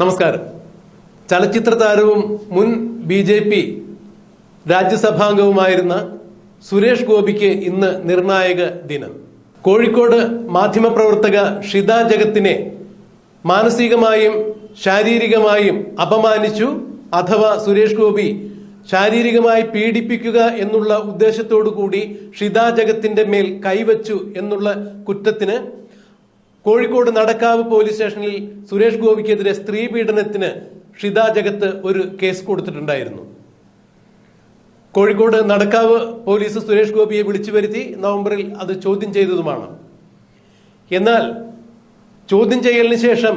നമസ്കാരം. ചലച്ചിത്ര താരവും മുൻ ബി ജെ പി രാജ്യസഭാംഗവുമായിരുന്ന സുരേഷ് ഗോപിക്ക് ഇന്ന് നിർണായക ദിനം. കോഴിക്കോട് മാധ്യമപ്രവർത്തക ഷിത ജഗത്തിനെ മാനസികമായും ശാരീരികമായും അപമാനിച്ചു അഥവാ സുരേഷ് ഗോപി ശാരീരികമായി പീഡിപ്പിക്കുക എന്നുള്ള ഉദ്ദേശത്തോടു കൂടി ഷിത ജഗത്തിന്റെ മേൽ കൈവച്ചു എന്നുള്ള കുറ്റത്തിന് കോഴിക്കോട് നടക്കാവ് പോലീസ് സ്റ്റേഷനിൽ സുരേഷ് ഗോപിക്കെതിരെ സ്ത്രീ പീഡനത്തിന് ഷിത ജഗത്ത് ഒരു കേസ് കൊടുത്തിട്ടുണ്ടായിരുന്നു. കോഴിക്കോട് നടക്കാവ് പോലീസ് സുരേഷ് ഗോപിയെ വിളിച്ചു വരുത്തി നവംബറിൽ അത് ചോദ്യം ചെയ്തതുമാണ്. എന്നാൽ ചോദ്യം ചെയ്യലിന് ശേഷം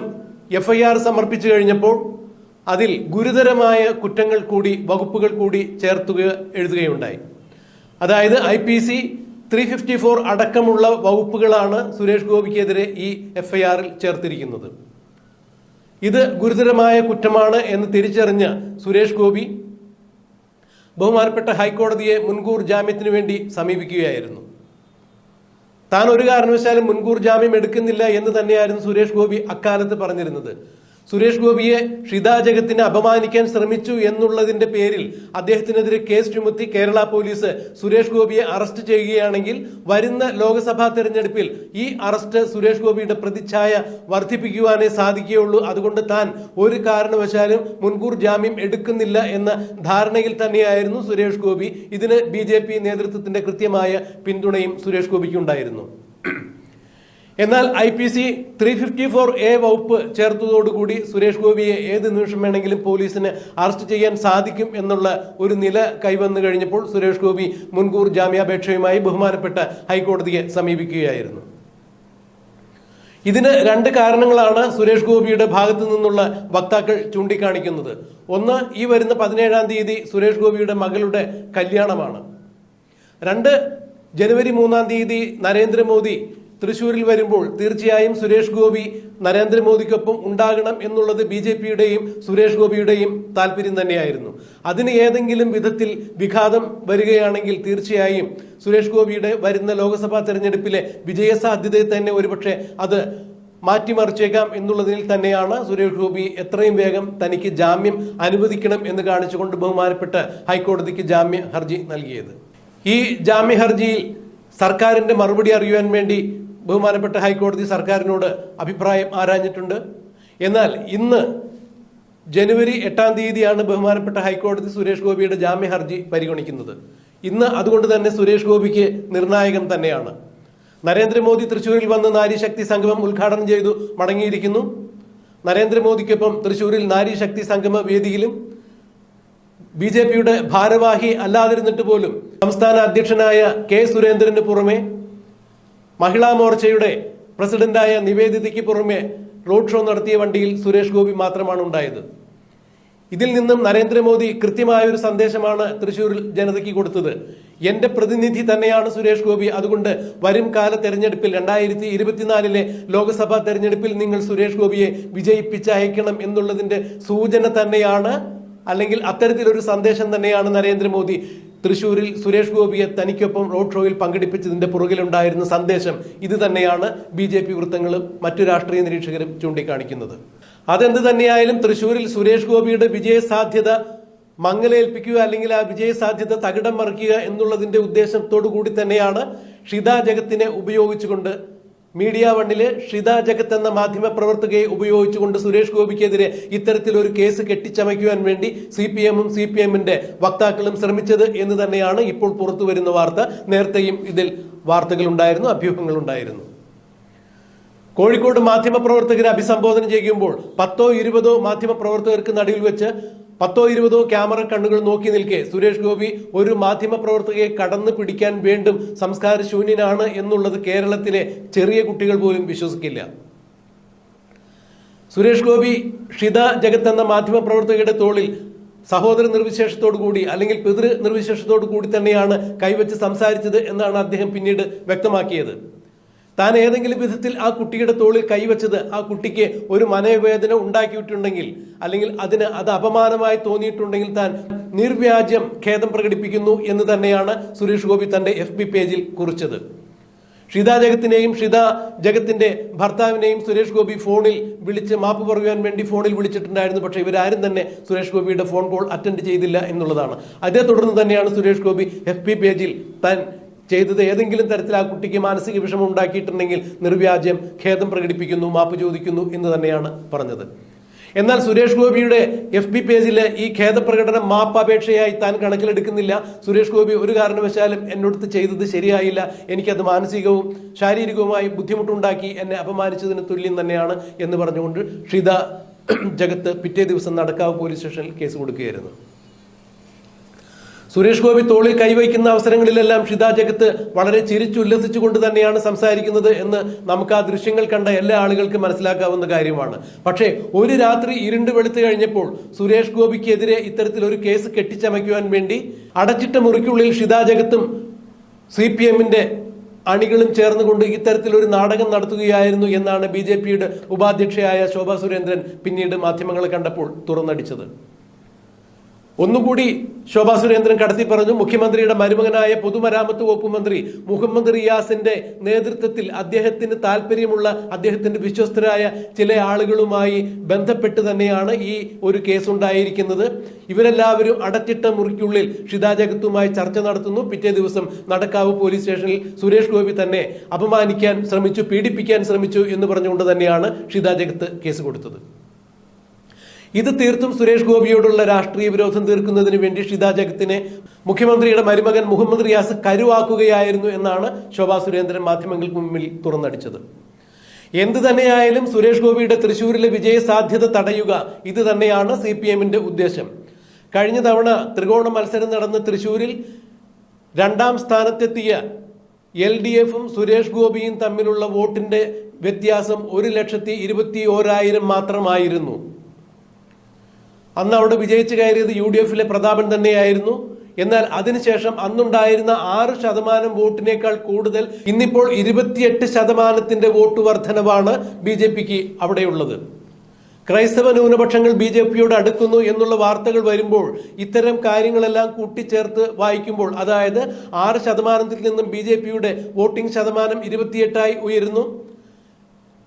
എഫ്ഐആർ സമർപ്പിച്ചു കഴിഞ്ഞപ്പോൾ അതിൽ ഗുരുതരമായ കുറ്റങ്ങൾ കൂടി വകുപ്പുകൾ കൂടി ചേർത്തുക എഴുതുകയുണ്ടായി. അതായത് I P C three fifty four അടക്കമുള്ള വകുപ്പുകളാണ് സുരേഷ് ഗോപിക്കെതിരെ ഈ എഫ്ഐആറിൽ ചേർത്തിരിക്കുന്നത്. ഇത് ഗുരുതരമായ കുറ്റമാണ് എന്ന് തിരിച്ചറിഞ്ഞ സുരേഷ് ഗോപി ബഹുമാനപ്പെട്ട ഹൈക്കോടതിയെ മുൻകൂർ ജാമ്യത്തിന് വേണ്ടി സമീപിക്കുകയായിരുന്നു. താൻ ഒരു കാരണവശാലും മുൻകൂർ ജാമ്യം എടുക്കുന്നില്ല എന്ന് തന്നെയായിരുന്നു സുരേഷ് ഗോപി അക്കാലത്ത് പറഞ്ഞിരുന്നത്. സുരേഷ് ഗോപിയെ ഷിതാ ജഗത്തിനെ അപമാനിക്കാൻ ശ്രമിച്ചു എന്നുള്ളതിന്റെ പേരിൽ അദ്ദേഹത്തിനെതിരെ കേസ് ചുമത്തി കേരള പോലീസ് സുരേഷ് ഗോപിയെ അറസ്റ്റ് ചെയ്യുകയാണെങ്കിൽ വരുന്ന ലോക്സഭാ തെരഞ്ഞെടുപ്പിൽ ഈ അറസ്റ്റ് സുരേഷ് ഗോപിയുടെ പ്രതിച്ഛായ വർദ്ധിപ്പിക്കുവാനേ സാധിക്കുകയുള്ളൂ. അതുകൊണ്ട് താൻ ഒരു കാരണവശാലും മുൻകൂർ ജാമ്യം എടുക്കുന്നില്ല എന്ന ധാരണയിൽ തന്നെയായിരുന്നു സുരേഷ് ഗോപി. ഇതിന് ബി നേതൃത്വത്തിന്റെ കൃത്യമായ പിന്തുണയും സുരേഷ് ഗോപിക്ക് ഉണ്ടായിരുന്നു എന്നാൽ I P C three fifty four A വകുപ്പ് ചേർത്തതോടുകൂടി സുരേഷ് ഗോപിയെ ഏത് നിമിഷം വേണമെങ്കിലും പോലീസിന് അറസ്റ്റ് ചെയ്യാൻ സാധിക്കും എന്നുള്ള ഒരു നില കൈവന്നു കഴിഞ്ഞപ്പോൾ സുരേഷ് ഗോപി മുൻകൂർ ജാമ്യാപേക്ഷയുമായി ബഹുമാനപ്പെട്ട ഹൈക്കോടതിയെ സമീപിക്കുകയായിരുന്നു. ഇതിന് രണ്ട് കാരണങ്ങളാണ് സുരേഷ് ഗോപിയുടെ ഭാഗത്തു നിന്നുള്ള വക്താക്കൾ ചൂണ്ടിക്കാണിക്കുന്നത്. ഒന്ന് ഈ വരുന്ന പതിനേഴാം തീയതി സുരേഷ് ഗോപിയുടെ മകളുടെ കല്യാണമാണ്. രണ്ട് ജനുവരി മൂന്നാം തീയതി നരേന്ദ്രമോദി തൃശൂരിൽ വരുമ്പോൾ തീർച്ചയായും സുരേഷ് ഗോപി നരേന്ദ്രമോദിക്കൊപ്പം ഉണ്ടാകണം എന്നുള്ളത് ബി ജെ പിയുടെയും സുരേഷ് ഗോപിയുടെയും താല്പര്യം തന്നെയായിരുന്നു. അതിന് ഏതെങ്കിലും വിധത്തിൽ വിഘാതം വരികയാണെങ്കിൽ തീർച്ചയായും സുരേഷ് ഗോപിയുടെ വരുന്ന ലോക്സഭാ തെരഞ്ഞെടുപ്പിലെ വിജയസാധ്യതയെ തന്നെ ഒരുപക്ഷെ അത് മാറ്റിമറിച്ചേക്കാം എന്നുള്ളതിൽ തന്നെയാണ് സുരേഷ് ഗോപി എത്രയും വേഗം തനിക്ക് ജാമ്യം അനുവദിക്കണം എന്ന് കാണിച്ചുകൊണ്ട് ബഹുമാനപ്പെട്ട് ഹൈക്കോടതിക്ക് ജാമ്യ ഹർജി നൽകിയത്. ഈ ജാമ്യ ഹർജിയിൽ സർക്കാരിന്റെ മറുപടി അറിയുവാൻ വേണ്ടി ബഹുമാനപ്പെട്ട ഹൈക്കോടതി സർക്കാരിനോട് അഭിപ്രായം ആരാഞ്ഞിട്ടുണ്ട്? എന്നാൽ ഇന്ന് ജനുവരി എട്ടാം തീയതിയാണ് ബഹുമാനപ്പെട്ട ഹൈക്കോടതി സുരേഷ് ഗോപിയുടെ ജാമ്യ ഹർജി പരിഗണിക്കുന്നത്. ഇന്ന് അതുകൊണ്ട് തന്നെ സുരേഷ് ഗോപിക്ക് നിർണായകം തന്നെയാണ്. നരേന്ദ്രമോദി തൃശൂരിൽ വന്ന് നാരീശക്തി സംഗമം ഉദ്ഘാടനം ചെയ്തു മടങ്ങിയിരിക്കുന്നു. നരേന്ദ്രമോദിക്കൊപ്പം തൃശൂരിൽ നാരീശക്തി സംഗമ വേദിയിലും ബി ജെ പിയുടെ ഭാരവാഹി അല്ലാതിരുന്നിട്ട് പോലും സംസ്ഥാന അധ്യക്ഷനായ കെ സുരേന്ദ്രന് പുറമെ മഹിളാ മോർച്ചയുടെ പ്രസിഡന്റായ നിവേദിതയ്ക്ക് പുറമെ റോഡ് ഷോ നടത്തിയ വണ്ടിയിൽ സുരേഷ് ഗോപി മാത്രമാണ് ഉണ്ടായത്. ഇതിൽ നിന്നും നരേന്ദ്രമോദി കൃത്യമായ ഒരു സന്ദേശമാണ് തൃശൂരിൽ ജനതയ്ക്ക് കൊടുത്തത്. എന്റെ പ്രതിനിധി തന്നെയാണ് സുരേഷ് ഗോപി. അതുകൊണ്ട് വരും കാല തെരഞ്ഞെടുപ്പിൽ രണ്ടായിരത്തി ഇരുപത്തിനാലിലെ ലോക്സഭാ തെരഞ്ഞെടുപ്പിൽ നിങ്ങൾ സുരേഷ് ഗോപിയെ വിജയിപ്പിച്ചയക്കണം എന്നുള്ളതിന്റെ സൂചന തന്നെയാണ് അല്ലെങ്കിൽ അത്തരത്തിലൊരു സന്ദേശം തന്നെയാണ് നരേന്ദ്രമോദി തൃശൂരിൽ സുരേഷ് ഗോപിയെ തനിക്കൊപ്പം റോഡ് ഷോയിൽ പങ്കെടുപ്പിച്ചതിന്റെ പുറകിലുണ്ടായിരുന്ന സന്ദേശം ഇത് തന്നെയാണ് ബി ജെ പി വൃത്തങ്ങളും മറ്റു രാഷ്ട്രീയ നിരീക്ഷകരും ചൂണ്ടിക്കാണിക്കുന്നത്. അതെന്ത് തന്നെയായാലും തൃശൂരിൽ സുരേഷ് ഗോപിയുടെ വിജയ സാധ്യത മങ്ങലേൽപ്പിക്കുക അല്ലെങ്കിൽ ആ വിജയ സാധ്യത തകിടം മറിക്കുക എന്നുള്ളതിന്റെ ഉദ്ദേശത്തോടു കൂടി തന്നെയാണ് ഷിത ജഗത്തിനെ ഉപയോഗിച്ചുകൊണ്ട് മീഡിയ വണ്ണിലെ ഷിത ജഗത്ത് എന്ന മാധ്യമ പ്രവർത്തകയെ ഉപയോഗിച്ചുകൊണ്ട് സുരേഷ് ഗോപിക്കെതിരെ ഇത്തരത്തിൽ ഒരു കേസ് കെട്ടിച്ചമയ്ക്കുവാൻ വേണ്ടി സി പി എമ്മും സി പി എമ്മിന്റെ വക്താക്കളും ശ്രമിച്ചത് എന്ന് തന്നെയാണ് ഇപ്പോൾ പുറത്തു വരുന്ന വാർത്ത. നേരത്തെയും ഇതിൽ അഭ്യൂഹങ്ങൾ ഉണ്ടായിരുന്നു കോഴിക്കോട് മാധ്യമപ്രവർത്തകരെ അഭിസംബോധന ചെയ്യുമ്പോൾ പത്തോ ഇരുപതോ മാധ്യമപ്രവർത്തകർക്ക് നടുവിൽ വെച്ച് പത്തോ ഇരുപതോ ക്യാമറ കണ്ണുകൾ നോക്കി നിൽക്കെ സുരേഷ് ഗോപി ഒരു മാധ്യമ പ്രവർത്തകയെ കടന്നു പിടിക്കാൻ വേണ്ടും സംസ്കാര ശൂന്യനാണ് എന്നുള്ളത് കേരളത്തിലെ ചെറിയ കുട്ടികൾ പോലും വിശ്വസിക്കില്ല. സുരേഷ് ഗോപി ഷിത ജഗത്ത് എന്ന മാധ്യമപ്രവർത്തകയുടെ തോളിൽ സഹോദര നിർവിശേഷത്തോടു കൂടി അല്ലെങ്കിൽ പിതൃ നിർവിശേഷത്തോടു കൂടി തന്നെയാണ് കൈവച്ച് സംസാരിച്ചത് എന്നാണ് അദ്ദേഹം പിന്നീട് വ്യക്തമാക്കിയത്. താൻ ഏതെങ്കിലും വിധത്തിൽ ആ കുട്ടിയുടെ തോളിൽ കൈവച്ചത് ആ കുട്ടിക്ക് ഒരു മനോവേദന ഉണ്ടാക്കിയിട്ടുണ്ടെങ്കിൽ അല്ലെങ്കിൽ അതിന് അത് അപമാനമായി തോന്നിയിട്ടുണ്ടെങ്കിൽ താൻ നിർവ്യാജ്യം ഖേദം പ്രകടിപ്പിക്കുന്നു എന്ന് തന്നെയാണ് സുരേഷ് ഗോപി തന്റെ എഫ് പേജിൽ കുറിച്ചത്. ഷിത ജഗത്തിനെയും ഷിത ജഗത്തിന്റെ ഭർത്താവിനെയും സുരേഷ് ഗോപി ഫോണിൽ വിളിച്ച് മാപ്പ് പറയുവാൻ വേണ്ടി ഫോണിൽ വിളിച്ചിട്ടുണ്ടായിരുന്നു. പക്ഷേ ഇവരാരും തന്നെ സുരേഷ് ഗോപിയുടെ ഫോൺ കോൾ അറ്റൻഡ് ചെയ്തില്ല എന്നുള്ളതാണ്. അതേ തുടർന്ന് തന്നെയാണ് സുരേഷ് ഗോപി എഫ് പി പേജിൽ താൻ ചെയ്തത് ഏതെങ്കിലും തരത്തിൽ ആ കുട്ടിക്ക് മാനസിക വിഷമം ഉണ്ടാക്കിയിട്ടുണ്ടെങ്കിൽ നിർവ്യാജ്യം ഖേദം പ്രകടിപ്പിക്കുന്നു മാപ്പ് ചോദിക്കുന്നു എന്ന് തന്നെയാണ് പറഞ്ഞത്. എന്നാൽ സുരേഷ് ഗോപിയുടെ എഫ് ബി പേജിലെ ഈ ഖേദപ്രകടനം മാപ്പപേക്ഷയായി താൻ കണക്കിലെടുക്കുന്നില്ല. സുരേഷ് ഗോപി ഒരു കാരണവശാലും എന്നോടത്ത് ചെയ്തത് ശരിയായില്ല. എനിക്കത് മാനസികവും ശാരീരികവുമായി ബുദ്ധിമുട്ടുണ്ടാക്കി എന്നെ അപമാനിച്ചതിന് തുല്യം തന്നെയാണ് എന്ന് പറഞ്ഞുകൊണ്ട് ഷിത ജഗത്ത് പിറ്റേ ദിവസം നടക്കാവ് പോലീസ് സ്റ്റേഷനിൽ കേസ് കൊടുക്കുകയായിരുന്നു. സുരേഷ് ഗോപി തോളിൽ കൈവയ്ക്കുന്ന അവസരങ്ങളിലെല്ലാം ഷിത ജഗത്ത് വളരെ ചിരിച്ചുല്ലസിച്ചുകൊണ്ട് തന്നെയാണ് സംസാരിക്കുന്നത് എന്ന് നമുക്ക് ആ ദൃശ്യങ്ങൾ കണ്ട എല്ലാ ആളുകൾക്കും മനസ്സിലാക്കാവുന്ന കാര്യമാണ്. പക്ഷേ ഒരു രാത്രി ഇരുണ്ട് വെളുത്തു കഴിഞ്ഞപ്പോൾ സുരേഷ് ഗോപിക്കെതിരെ ഇത്തരത്തിൽ ഒരു കേസ് കെട്ടിച്ചമയ്ക്കുവാൻ വേണ്ടി അടച്ചിട്ട മുറിക്കുള്ളിൽ ഷിത ജഗത്തും സി പി എമ്മിന്റെ അണികളും ചേർന്നുകൊണ്ട് ഇത്തരത്തിലൊരു നാടകം നടത്തുകയായിരുന്നു എന്നാണ് ബി ജെ പിയുടെ ഉപാധ്യക്ഷയായ ശോഭാ സുരേന്ദ്രൻ പിന്നീട് മാധ്യമങ്ങളെ കണ്ടപ്പോൾ തുറന്നടിച്ചത്. ഒന്നുകൂടി ശോഭാ സുരേന്ദ്രൻ കടത്തി പറഞ്ഞു മുഖ്യമന്ത്രിയുടെ മരുമകനായ പൊതുമരാമത്ത് വകുപ്പ് മന്ത്രി മുഹമ്മദ് റിയാസിന്റെ നേതൃത്വത്തിൽ അദ്ദേഹത്തിന് താല്പര്യമുള്ള അദ്ദേഹത്തിന്റെ വിശ്വസ്തരായ ചില ആളുകളുമായി ബന്ധപ്പെട്ട് തന്നെയാണ് ഈ ഒരു കേസ് ഉണ്ടായിരിക്കുന്നത്. ഇവരെല്ലാവരും അടച്ചിട്ട മുറിക്കുള്ളിൽ ഷിതാ ജഗത്തുമായി ചർച്ച നടത്തുന്നു. പിറ്റേ ദിവസം നടക്കാവ് പോലീസ് സ്റ്റേഷനിൽ സുരേഷ് ഗോപി തന്നെ അപമാനിക്കാൻ ശ്രമിച്ചു പീഡിപ്പിക്കാൻ ശ്രമിച്ചു എന്ന് പറഞ്ഞുകൊണ്ട് തന്നെയാണ് ഷിതാ ജഗത്ത് കേസ് കൊടുത്തത്. ഇത് തീർത്തും സുരേഷ് ഗോപിയോടുള്ള രാഷ്ട്രീയ വിരോധം തീർക്കുന്നതിന് വേണ്ടി ഷിത ജഗത്തിനെ മുഖ്യമന്ത്രിയുടെ മരുമകൻ മുഹമ്മദ് റിയാസ് കരുവാക്കുകയായിരുന്നു എന്നാണ് ശോഭാ സുരേന്ദ്രൻ മാധ്യമങ്ങൾക്ക് മുമ്പിൽ തുറന്നടിച്ചത്. എന്ത് തന്നെയായാലും സുരേഷ് ഗോപിയുടെ തൃശൂരിലെ വിജയ സാധ്യത തടയുക ഇത് തന്നെയാണ് സി പി എമ്മിന്റെ ഉദ്ദേശം. കഴിഞ്ഞ തവണ ത്രികോണ മത്സരം നടന്ന തൃശൂരിൽ രണ്ടാം സ്ഥാനത്തെത്തിയ എൽ ഡി എഫും സുരേഷ് ഗോപിയും തമ്മിലുള്ള വോട്ടിന്റെ വ്യത്യാസം ഒരു ലക്ഷത്തി ഇരുപത്തി ഓരായിരം മാത്രമായിരുന്നു. അന്ന് അവിടെ വിജയിച്ചു കയറിയത് യു ഡി എഫിലെ പ്രതാപൻ തന്നെയായിരുന്നു. എന്നാൽ അതിനുശേഷം അന്നുണ്ടായിരുന്ന ആറ് ശതമാനം വോട്ടിനേക്കാൾ കൂടുതൽ ഇന്നിപ്പോൾ ഇരുപത്തിയെട്ട് ശതമാനത്തിന്റെ വോട്ട് വർധനവാണ് ബി ജെ പിക്ക് അവിടെയുള്ളത്. ക്രൈസ്തവ ന്യൂനപക്ഷങ്ങൾ ബി ജെ പിയോട് അടുക്കുന്നു എന്നുള്ള വാർത്തകൾ വരുമ്പോൾ ഇത്തരം കാര്യങ്ങളെല്ലാം കൂട്ടിച്ചേർത്ത് വായിക്കുമ്പോൾ അതായത് ആറ് ശതമാനത്തിൽ നിന്നും ബി ജെ പിയുടെ വോട്ടിംഗ് ശതമാനം ഇരുപത്തിയെട്ടായി ഉയരുന്നു.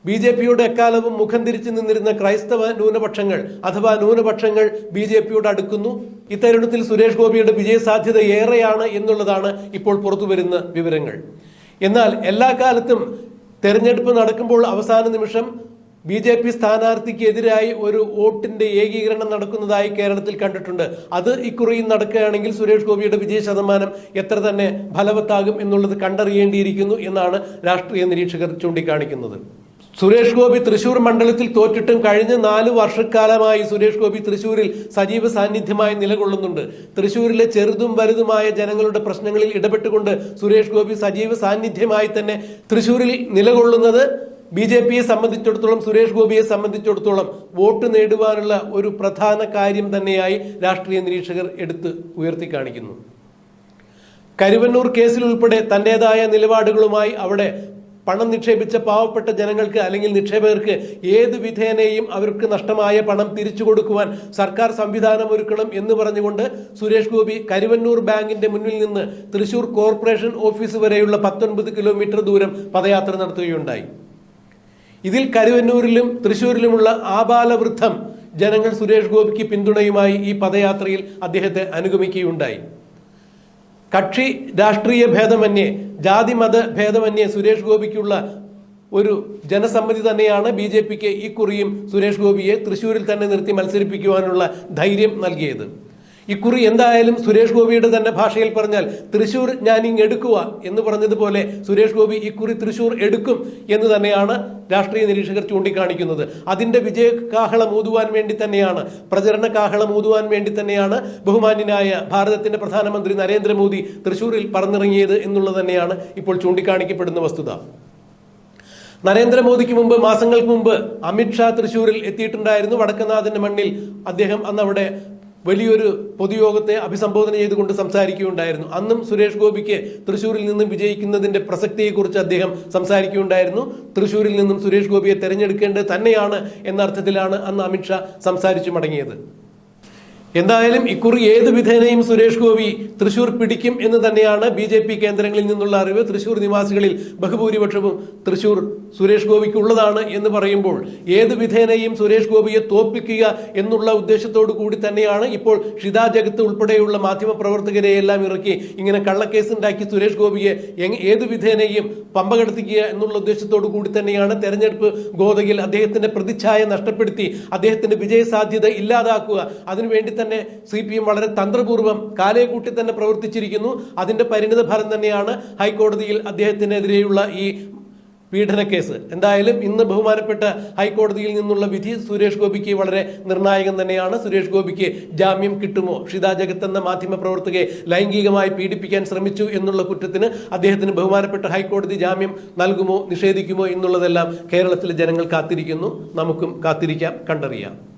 ബി ജെ പിയുടെ എക്കാലവും മുഖം തിരിച്ചു നിന്നിരുന്ന ക്രൈസ്തവ ന്യൂനപക്ഷങ്ങൾ അഥവാ ന്യൂനപക്ഷങ്ങൾ ബി ജെ പിയോട് അടുക്കുന്നു. ഇത്തരുണത്തിൽ സുരേഷ് ഗോപിയുടെ വിജയ സാധ്യത ഏറെയാണ് എന്നുള്ളതാണ് ഇപ്പോൾ പുറത്തുവരുന്ന വിവരങ്ങൾ. എന്നാൽ എല്ലാ കാലത്തും തെരഞ്ഞെടുപ്പ് നടക്കുമ്പോൾ അവസാന നിമിഷം ബി ജെ പി സ്ഥാനാർത്ഥിക്കെതിരായി ഒരു വോട്ടിന്റെ ഏകീകരണം നടക്കുന്നതായി കേരളത്തിൽ കണ്ടിട്ടുണ്ട്. അത് ഇക്കുറിയും നടക്കുകയാണെങ്കിൽ സുരേഷ് ഗോപിയുടെ വിജയ ശതമാനം എത്ര തന്നെ ഫലവത്താകും എന്നുള്ളത് കണ്ടറിയേണ്ടിയിരിക്കുന്നു എന്നാണ് രാഷ്ട്രീയ നിരീക്ഷകർ ചൂണ്ടിക്കാണിക്കുന്നത്. സുരേഷ് ഗോപി തൃശൂർ മണ്ഡലത്തിൽ തോറ്റിട്ടും കഴിഞ്ഞ നാല് വർഷക്കാലമായി സുരേഷ് ഗോപി തൃശൂരിൽ സജീവ സാന്നിധ്യമായി നിലകൊള്ളുന്നുണ്ട്. തൃശൂരിലെ ചെറുതും വലുതുമായ ജനങ്ങളുടെ പ്രശ്നങ്ങളിൽ ഇടപെട്ടുകൊണ്ട് സുരേഷ് ഗോപി സജീവ സാന്നിധ്യമായി തന്നെ തൃശൂരിൽ നിലകൊള്ളുന്നത് ബി ജെ പിയെ സംബന്ധിച്ചിടത്തോളം സുരേഷ് ഗോപിയെ സംബന്ധിച്ചിടത്തോളം വോട്ട് നേടുവാനുള്ള ഒരു പ്രധാന കാര്യം തന്നെയായി രാഷ്ട്രീയ നിരീക്ഷകർ എടുത്ത് ഉയർത്തി കാണിക്കുന്നു കരുവന്നൂർ കേസിൽ ഉൾപ്പെടെ തന്റേതായ നിലപാടുകളുമായി അവിടെ പണം നിക്ഷേപിച്ച പാവപ്പെട്ട ജനങ്ങൾക്ക് അല്ലെങ്കിൽ നിക്ഷേപകർക്ക് ഏത് വിധേനയും അവർക്ക് നഷ്ടമായ പണം തിരിച്ചു കൊടുക്കുവാൻ സർക്കാർ സംവിധാനം ഒരുക്കണം എന്ന് പറഞ്ഞുകൊണ്ട് സുരേഷ് ഗോപി കരുവന്നൂർ ബാങ്കിന്റെ മുന്നിൽ നിന്ന് തൃശൂർ കോർപ്പറേഷൻ ഓഫീസ് വരെയുള്ള പത്തൊൻപത് കിലോമീറ്റർ ദൂരം പദയാത്ര നടത്തുകയുണ്ടായി. ഇതിൽ കരുവന്നൂരിലും തൃശൂരിലുമുള്ള ആബാലവൃദ്ധം ജനങ്ങൾ സുരേഷ് ഗോപിക്ക് പിന്തുണയുമായി ഈ പദയാത്രയിൽ അദ്ദേഹത്തെ അനുഗമിക്കുകയുണ്ടായി. കക്ഷി രാഷ്ട്രീയ ഭേദമന്യേ ജാതി മത ഭേദമന്യേ സുരേഷ് ഗോപിക്കുള്ള ഒരു ജനസമ്മതി തന്നെയാണ് ബി ജെ പിക്ക് ഈ കുറിയും സുരേഷ് ഗോപിയെ തൃശ്ശൂരിൽ തന്നെ നിർത്തി മത്സരിപ്പിക്കുവാനുള്ള ധൈര്യം നൽകിയത്. ഇക്കുറി എന്തായാലും സുരേഷ് ഗോപിയുടെ തന്നെ ഭാഷയിൽ പറഞ്ഞാൽ തൃശൂർ ഞാൻ ഇങ് എടുക്കുക എന്ന് പറഞ്ഞതുപോലെ സുരേഷ് ഗോപി ഇക്കുറി തൃശൂർ എടുക്കും എന്ന് തന്നെയാണ് രാഷ്ട്രീയ നിരീക്ഷകർ ചൂണ്ടിക്കാണിക്കുന്നത്. അതിന്റെ വിജയ കാഹളം ഊതുവാൻ വേണ്ടി തന്നെയാണ് പ്രചരണ കാഹളം ഊതുവാൻ വേണ്ടി തന്നെയാണ് ബഹുമാന്യനായ ഭാരതത്തിന്റെ പ്രധാനമന്ത്രി നരേന്ദ്രമോദി തൃശൂരിൽ പറഞ്ഞിറങ്ങിയത് എന്നുള്ളത് തന്നെയാണ് ഇപ്പോൾ ചൂണ്ടിക്കാണിക്കപ്പെടുന്ന വസ്തുത. നരേന്ദ്രമോദിക്ക് മുമ്പ് മാസങ്ങൾക്ക് മുമ്പ് അമിത്ഷാ തൃശൂരിൽ എത്തിയിട്ടുണ്ടായിരുന്നു വടക്കനാഥന്റെ മണ്ണിൽ. അദ്ദേഹം അന്ന് അവിടെ വലിയൊരു പൊതുയോഗത്തെ അഭിസംബോധന ചെയ്തുകൊണ്ട് സംസാരിക്കുകയുണ്ടായിരുന്നു. അന്നും സുരേഷ് ഗോപിക്ക് തൃശൂരിൽ നിന്നും വിജയിക്കുന്നതിന്റെ പ്രസക്തിയെക്കുറിച്ച് അദ്ദേഹം സംസാരിക്കുകയുണ്ടായിരുന്നു. തൃശൂരിൽ നിന്നും സുരേഷ് ഗോപിയെ തെരഞ്ഞെടുക്കേണ്ടത് തന്നെയാണ് എന്ന അർത്ഥത്തിലാണ് അന്ന് അമിത്ഷാ സംസാരിച്ചു മടങ്ങിയത്. എന്തായാലും ഇക്കുറി ഏത് വിധേനയും സുരേഷ് ഗോപി തൃശൂർ പിടിക്കും എന്ന് തന്നെയാണ് ബി ജെ പി കേന്ദ്രങ്ങളിൽ നിന്നുള്ള അറിവ്. തൃശൂർ നിവാസികളിൽ ബഹുഭൂരിപക്ഷവും തൃശൂർ സുരേഷ് ഗോപിക്കുള്ളതാണ് എന്ന് പറയുമ്പോൾ ഏത് വിധേനയും സുരേഷ് ഗോപിയെ തോൽപ്പിക്കുക എന്നുള്ള ഉദ്ദേശത്തോടു കൂടി തന്നെയാണ് ഇപ്പോൾ ഷിതാ ജഗത്ത് ഉൾപ്പെടെയുള്ള മാധ്യമപ്രവർത്തകരെ എല്ലാം ഇറക്കി ഇങ്ങനെ കള്ളക്കേസ് ഉണ്ടാക്കി സുരേഷ് ഗോപിയെ ഏത് വിധേനയും പമ്പ കടത്തിക്കുക എന്നുള്ള ഉദ്ദേശത്തോടു കൂടി തന്നെയാണ് തെരഞ്ഞെടുപ്പ് ഗോതയിൽ അദ്ദേഹത്തിന്റെ പ്രതിച്ഛായ നഷ്ടപ്പെടുത്തി അദ്ദേഹത്തിന്റെ വിജയ സാധ്യത ഇല്ലാതാക്കുക. അതിനുവേണ്ടി തന്നെ സി പി എം വളരെ തന്ത്രപൂർവം കാലയെ കൂട്ടി തന്നെ പ്രവർത്തിച്ചിരിക്കുന്നു. അതിന്റെ പരിണിത ഫലം തന്നെയാണ് ഹൈക്കോടതിയിൽ അദ്ദേഹത്തിനെതിരെയുള്ള ഈ പീഡന കേസ്. എന്തായാലും ഇന്ന് ബഹുമാനപ്പെട്ട ഹൈക്കോടതിയിൽ നിന്നുള്ള വിധി സുരേഷ് ഗോപിക്ക് വളരെ നിർണായകം തന്നെയാണ്. സുരേഷ് ഗോപിക്ക് ജാമ്യം കിട്ടുമോ? ഷിത ജഗത്ത് എന്ന മാധ്യമ പ്രവർത്തകയെ ലൈംഗികമായി പീഡിപ്പിക്കാൻ ശ്രമിച്ചു എന്നുള്ള കുറ്റത്തിന് അദ്ദേഹത്തിന് ബഹുമാനപ്പെട്ട ഹൈക്കോടതി ജാമ്യം നൽകുമോ നിഷേധിക്കുമോ എന്നുള്ളതെല്ലാം കേരളത്തിലെ ജനങ്ങൾ കാത്തിരിക്കുന്നു. നമുക്കും കാത്തിരിക്കാം കണ്ടറിയാം.